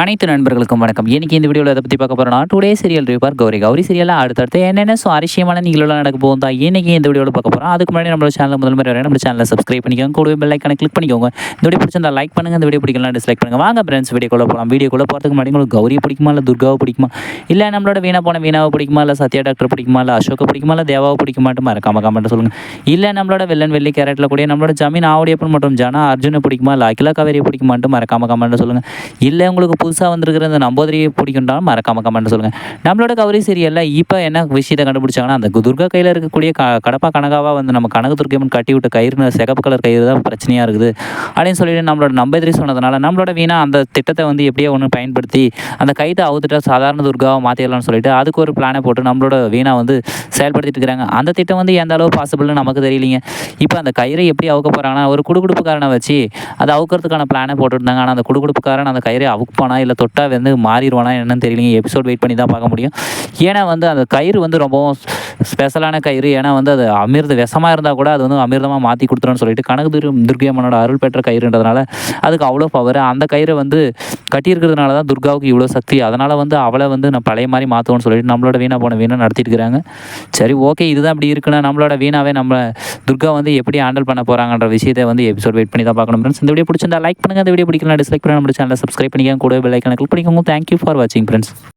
அனைத்து நண்பர்களுக்கும் வணக்கம். இன்னைக்கு இந்த வீடியோவில் இதை பற்றி பார்க்க போகிறோம்னா டுடே சீரியல் ரிப்பார் கௌரி. கௌரி சீரியலாக அடுத்தடுத்து என்னென்ன சுவாரஸ்யமான நிகழ்வுலாம் நடக்க போகும் தான் இன்னைக்கு இந்த வீடியோவில் பார்க்க போகிறோம் அதுக்கு முன்னாடி நம்மளோட சேனல் முதல் முறை நம்ம சேனலை சப்ஸ்கிரைப் பண்ணிக்கோங்க. கூடவே பெல் ஐக்கனை கிளிக் பண்ணிக்கோங்க. இந்த வீடியோ பிடிச்சிருந்தா லைக் பண்ணுங்க. இந்த வீடியோ பிடிக்கலாம் டிஸ்லைக் பண்ணுங்க. வாங்க ஃப்ரெண்ட்ஸ் வீடியோக்குள்ளே போகலாம். வீடியோக்குள்ளே போகிறதுக்கு முன்னாடி உங்களுக்கு கௌரி பிடிக்குமா இல்லை துர்காவை பிடிக்குமா? இல்லை நம்மளோட வீணா போன வீணாவை பிடிக்குமா இல்லை சத்யா டாக்டர் பிடிக்குமா இல்லை அசோக்கை பிடிக்குமா இல்லை தேவாவை பிடிக்குமாட்டு மறக்காம கமெண்ட் சொல்லுங்கள் இல்லை நம்மளோட வெள்ளன் வெள்ளி கேரட்டில் கூட நம்மளோட ஜமீன் ஆவுடையப்பன் மற்றும் ஜனா அர்ஜுனை பிடிக்குமா இல்லை அகிலா காவேரியை பிடிக்குமான்ட்டு மறக்காம கமெண்ட் சொல்லுங்கள் இல்லை உங்களுக்கு புதுசாக வந்திருக்கிற இந்த நம்போதரியை பிடிக்குண்டாலும் மறக்காம கமெண்ட் சொல்லுங்கள் நம்மளோட கௌரி சீரியலில் இப்போ என்ன விஷயத்தை கண்டுபிடிச்சாங்கன்னா அந்த துர்கா கையில் இருக்கக்கூடிய க கடப்பா கனகாவாக வந்து நம்ம கனக துர்க்கையம்மன் கட்டி விட்ட கயிறு சிகப்பு கலர் கயிறு தான் பிரச்சனையாக இருக்குது. அப்படின்னு சொல்லிட்டு நம்மளோட நம்பதிரி சொன்னதுனால நம்மளோட வீணா அந்த திட்டத்தை வந்து எப்படியோ ஒன்று பயன்படுத்தி அந்த கைத்தை அவுத்துட்டா சாதாரண துர்காவை மாற்றிடலாம்னு சொல்லிட்டு அதுக்கு ஒரு பிளானை போட்டு நம்மளோட வீணா வந்து செயல்படுத்திட்டு இருக்கிறாங்க. அந்த திட்டம் வந்து எந்த அளவு பாசிபிள்னு நமக்கு தெரியலிங்க. இப்போ அந்த கயிறை எப்படி அவுக்க போகிறாங்கன்னா ஒரு குடுகுடுப்புக்காரனை வச்சு அதை அவுக்கிறதுக்கான பிளானை போட்டுருந்தாங்க. ஆனால் அந்த குடுகுடுப்புக்காரன் அந்த கயிறை அவுப்பானா இல்லை தொட்டா வந்து மாறிடுவானா என்னன்னு தெரியலையே எபிசோட் வெயிட் பண்ணி தான் பார்க்க முடியும். ஏன்னா வந்து அந்த கயிறு வந்து ரொம்பவும் ஸ்பெஷலான கயிறு. ஏன்னா வந்து அது அமிர்த விஷமாக இருந்தால் கூட அது வந்து அமிர்தமாக மாற்றி கொடுத்துருன்னு சொல்லிட்டு கனக துர் துர்கியம்மனோட அருள் பெற்ற கயிறுன்றதுனால அதுக்கு அவ்வளோ பவர் அந்த கயிறை வந்து கட்டியிருக்கிறதுனால தான் துர்காவுக்கு இவ்வளோ சக்தி. அதனால் வந்து அவளை வந்து நான் பழைய மாதிரி மாற்றுவோன்னு சொல்லிட்டு நம்மளோட வீணா போன வீணை நடத்திட்டுருக்காங்க சரி ஓகே இதுதான் இப்படி இருக்குன்னா நம்மளோட வீணாவே நம்ம துர்கா வந்து எப்படி ஹேண்டில் பண்ண போகிறாங்கன்ற விஷயத்தை வந்து எபிசோட் வெயிட் பண்ணி தான் பார்க்கணும் ஃப்ரெண்ட்ஸ் இந்த வீடியோ பிடிச்சிருந்தா லைக் பண்ணுங்கள் இந்த வீடியோ பிடிக்கலாம் டிஸ்லைக் பண்ணி நம்ம சேனலை சப்ஸ்கிரைப் பண்ணிக்கோங்க. கூட பெல் ஐக்கனை கிளிக் பண்ணிக்கோங்க. தேங்க்யூ ஃபார் வாட்சிங் ஃப்ரெண்ட்ஸ்